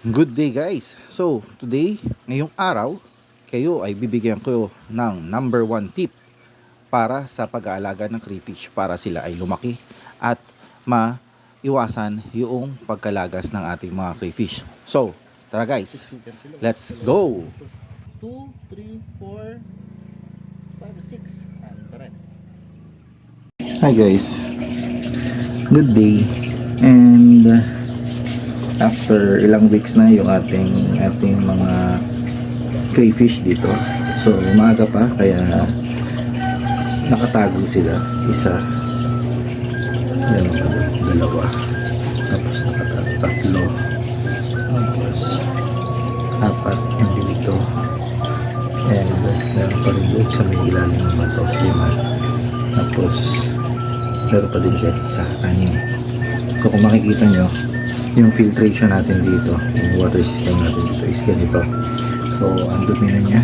Good day guys! So, today, ngayong araw, kayo ay bibigyan ko ng number one tip para sa pag-aalaga ng crayfish para sila ay lumaki at maiwasan yung pagkalagas ng ating mga crayfish. So, tara guys, let's go! 2, 3, 4, 5, 6. Ano pa rin? Hi guys, good day and uh, after ilang weeks na yung ating ating mga crayfish dito. So umaga pa kaya nakatago sila isa. Yan dalawa. Tapos nakatatlo tapos apat nandito and uh, meron pa rin doon sa may ilalim ng bato lima tapos meron pa din dyan sa anim so kung makikita nyo yung filtration natin dito yung water system natin dito is ganito. So ang dumi na niya.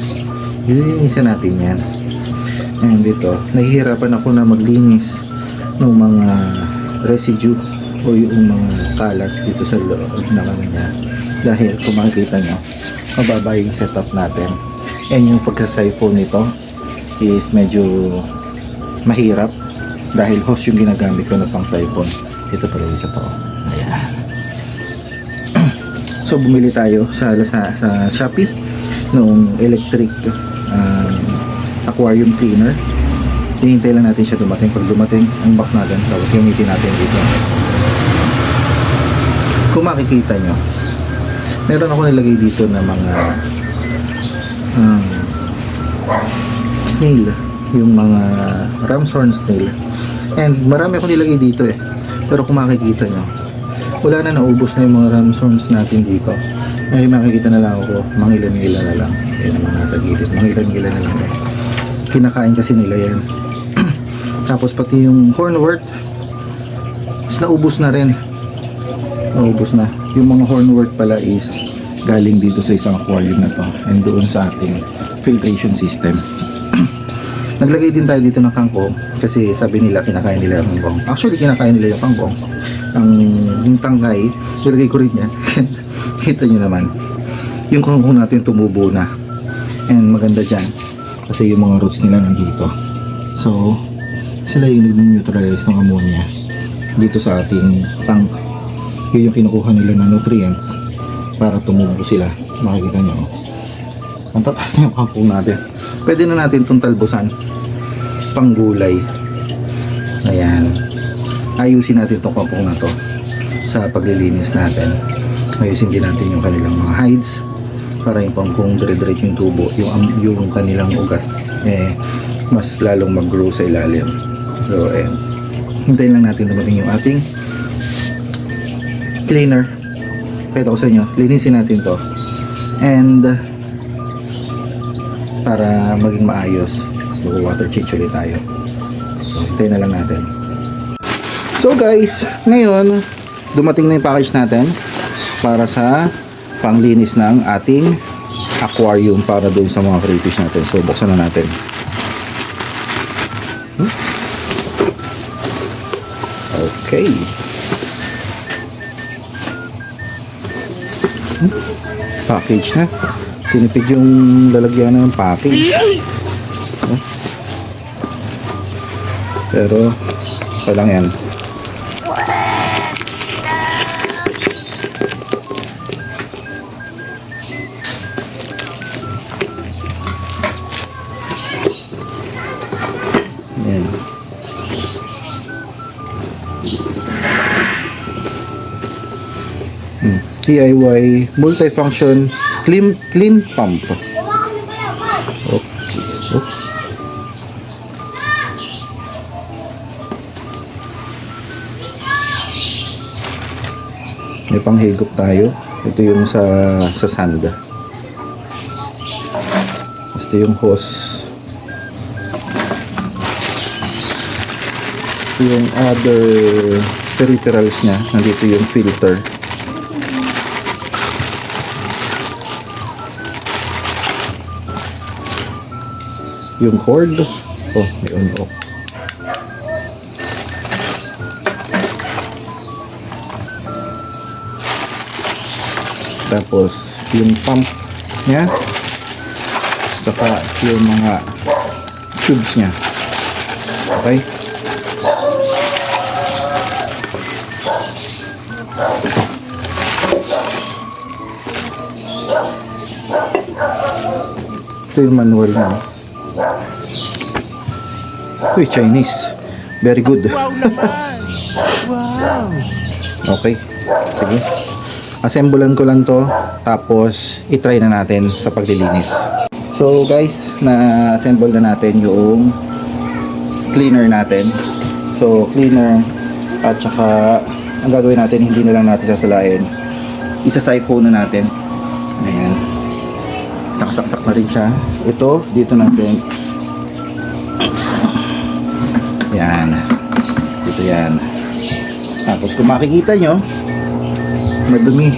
Ililinisan natin yan. And dito nahihirapan ako na maglinis ng mga residue o yung mga kalat dito sa loob ng ano dahil kung makikita nyo mababa yung setup natin. And yung pagka-siphon nito is medyo mahirap dahil hose yung ginagamit ko na pang siphon ito pala isa pa oh. So bumili tayo sa sa, sa Shopee nung electric um, aquarium cleaner. Hinihintay lang natin siya dumating. Pag dumating unbox natin tapos gamitin natin dito. Kung makikita nyo meron ako nilagay dito na mga um, snail. Yung mga ramshorn snail. And marami ako nilagay dito eh. Pero kung makikita nyo wala na naubos na yung mga ramshorns natin dito. Ay makikita na lang ako. Mangilan-ngilan na lang. Yun naman nasa gilid. Mangilan-ngilan na lang. Kinakain kasi nila yan. Tapos pati yung hornwort is naubos na rin. Naubos na. Yung mga hornwort pala is galing dito sa isang aquarium na to and doon sa ating filtration system. Naglagay din tayo dito ng kangkong kasi sabi nila kinakain nila yung kangkong. Actually kinakain nila yung kangkong. Ang yung tangkay nilagay ko rin yan. Kita nyo naman. Yung kangkong natin tumubo na. And maganda dyan. Kasi yung mga roots nila nandito. So sila yung nag-neutralize ng ammonia dito sa ating tank. Yun yung kinukuha nila na nutrients para tumubo sila. Makikita nyo. Ang tatas na yung kangkong natin. Pwede na natin itong talbusan pang gulay ayan. Ayusin natin itong kangkong na to sa paglilinis natin ayusin din natin yung kanilang mga hides para yung kangkong dire-diretso yung tubo yung, yung kanilang ugat eh mas lalong mag-grow sa ilalim so ayan hintayin lang natin dumating yung ating cleaner Pakita ko sa inyo, linisin natin to. And para maging maayos, so water change ulit tayo. So, hintayin na lang natin. So guys, ngayon, dumating na yung package natin para sa panglinis ng ating aquarium para doon sa mga crayfish natin. So, buksan na natin. Okay. package na tinipid yung lalagyan ng package pero pa lang yan DIY multifunction clean clean pump. Okay. Oops. May panghigop tayo. Ito yung sa sa sand. Ito yung hose. Yung other peripherals niya. Nandito yung filter. Yung cord oh may on-off Tapos, yung pump niya. Saka yung mga tubes niya. Okay? Ito yung manual na. Uy, Chinese. Very good. Wow naman! wow! Okay. Sige. Assemblean ko lang to. Tapos, itry na natin sa paglilinis. So, guys, na-assemble na natin yung cleaner natin. So, cleaner at saka ang gagawin natin, hindi na lang natin sasalain. Isa-siphon na natin. Ayan. Saksak-sak na rin siya. Ito, dito natin. Yan. Dito yan. Tapos kung makikita nyo, madumi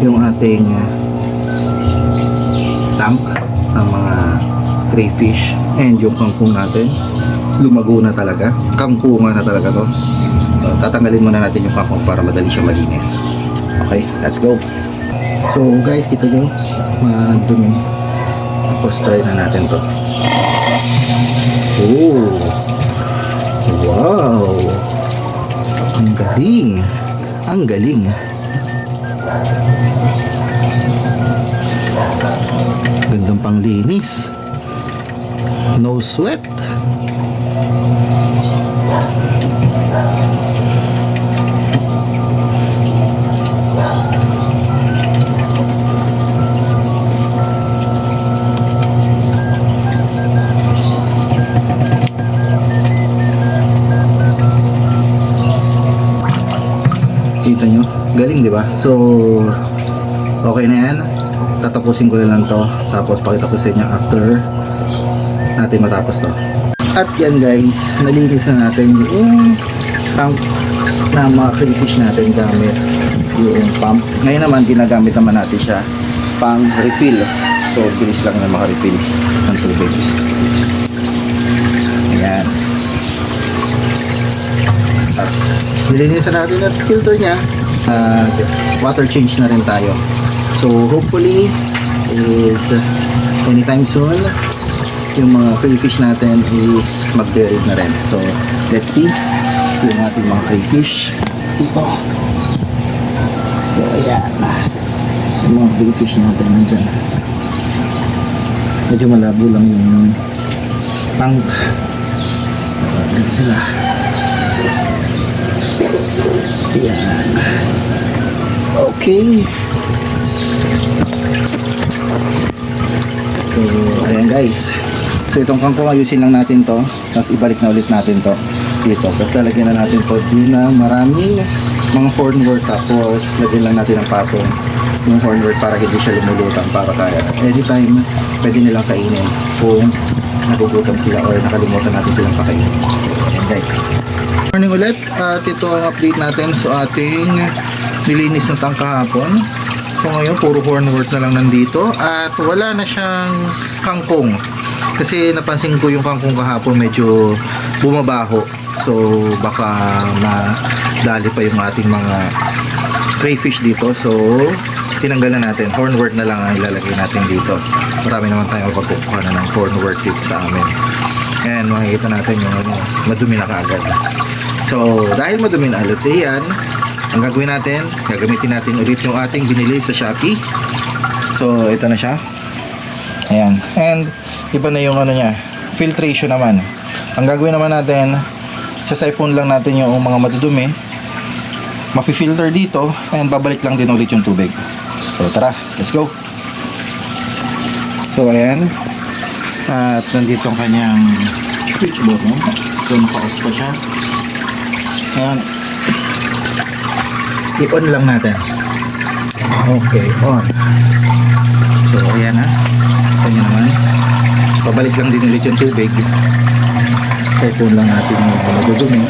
yung ating uh, tank ng mga crayfish. And yung kangkong natin lumago na talaga. Kangkungan na talaga to. Tatanggalin muna natin yung kangkong para madali siya malinis. Okay let's go. So guys kita nyo madumi. Tapos try na natin to. Oh wow ang galing ang galing Gandang panglinis. No sweat. Galing, di ba? So, okay na yan. Tatapusin ko na lang to. Tapos pakita ko sa inyo after natin matapos to. At yan guys, nalinis na natin yung tank na mga crayfish natin gamit yung pump. Ngayon naman, ginagamit naman natin siya pang refill. So, bilis lang na maka-refill ng tubig. Ayan. Tapos, nilinis na natin at filter niya. At water change na rin tayo. So, hopefully, is anytime soon, yung mga crayfish natin is mag-buried na rin. So, let's see yung ating mga crayfish dito. So, ayan. Yung mga crayfish natin nandyan. Medyo malabo lang yung tank. Ayan sila. Ayan. Okay. So, ayan guys. So, itong kangkong ayusin lang natin to. Tapos ibalik na ulit natin to dito. Tapos lalagyan na natin to din na maraming mga hornwork. Tapos lagyan lang natin ng patong yung hornwork para hindi siya lumulutang para kaya anytime pwede nilang kainin kung nagugutom sila or nakalimutan natin silang pakainin. Guys. Morning ulit at ito ang update natin sa ating nilinis na tank kahapon. So ngayon puro hornwork na lang nandito at wala na siyang kangkong. Kasi napansin ko yung kangkong kahapon medyo bumabaho. So baka madali pa yung ating mga crayfish dito. So tinanggal na natin. Hornwork na lang ang ilalagay natin dito. Marami naman tayong pagkukuha na ng hornwork dito sa amin. And makikita natin yung ano, madumi na kaagad. So, dahil madumi na ulit eh, yan, ang gagawin natin, gagamitin natin ulit yung ating binili sa Shopee. So, ito na siya. Ayan. And, iba na yung ano niya, filtration naman. Ang gagawin naman natin, sa siphon lang natin yung mga madudumi. Mafi-filter dito, and babalik lang din ulit yung tubig. So, tara, let's go. So, ayan. At nandito ang kanyang switch button. So, naka-off pa siya. Ayan. I-on lang natin. Okay, on. So, ayan. Ito nyo naman. Pabalik lang din ulit yung tubig. Siphon lang natin yung madudumi.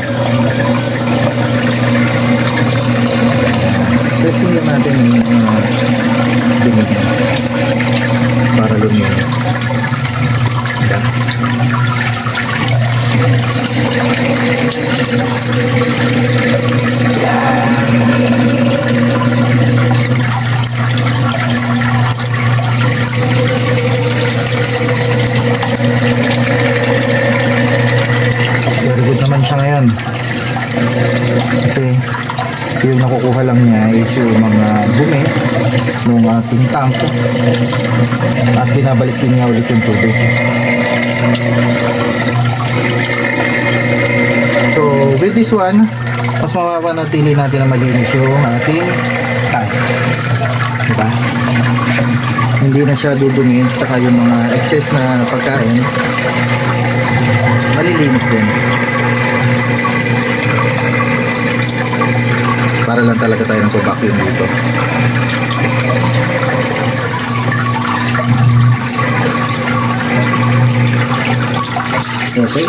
Siphon lang natin yung kasi yung nakukuha lang niya is yung mga dumi ng ating tanko at binabalik din niya ulit yung tubig. So, with this one, mas mapapanatili natin na malinis yung ating tank. Diba? Hindi na siya dudumi, saka yung mga excess na pagkain, malilinis din. Para lang talaga tayo ng vacuum dito. Okay.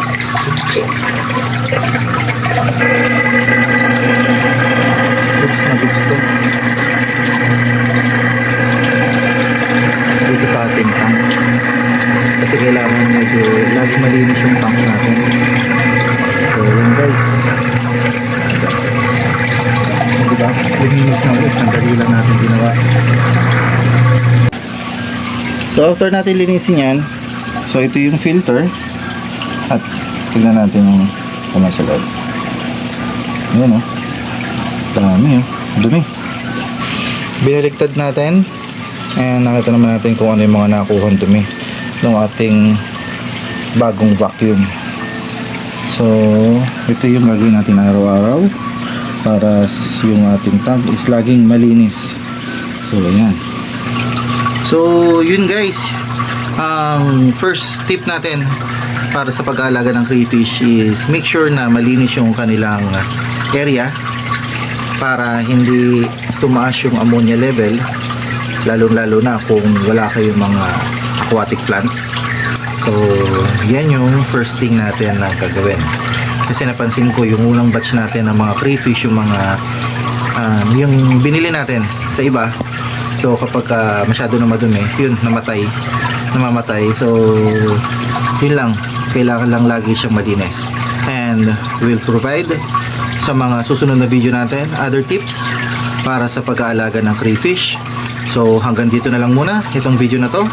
Oops, nabits to. Dito sa ating tank. Kasi kailangan medyo lagi malinis yung tank natin. So, yun guys. Diba? Linis na ulit. Sandali lang natin ginawa. So, after natin linisin yan, so ito yung filter. At tingnan natin yung kamay sa loob. Ayan o. Dami o. Dumi. Binaliktad natin. And nakita naman natin kung ano yung mga nakuha dumi ng ating bagong vacuum. So, ito yung gagawin natin araw-araw para yung ating tank is laging malinis. So, ayan. So, yun guys. Ang first tip natin para sa pag-aalaga ng crayfish is make sure na malinis yung kanilang area para hindi tumaas yung ammonia level lalong-lalo na kung wala kayong mga aquatic plants. So, yan yung first thing natin na gagawin. Kasi napansin ko yung unang batch natin ng mga crayfish, yung mga um, yung binili natin sa iba. So, kapag ah, masyado na madumi, yun, namatay. Namamatay. So, yun lang. Kailangan lang lagi siyang malinis. And we'll provide sa mga susunod na video natin other tips para sa pag-aalaga ng crayfish. So hanggang dito na lang muna itong video na to.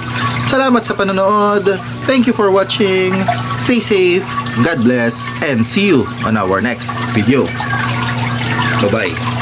Salamat sa panonood. Thank you for watching. Stay safe. God bless. And see you on our next video. Bye-bye.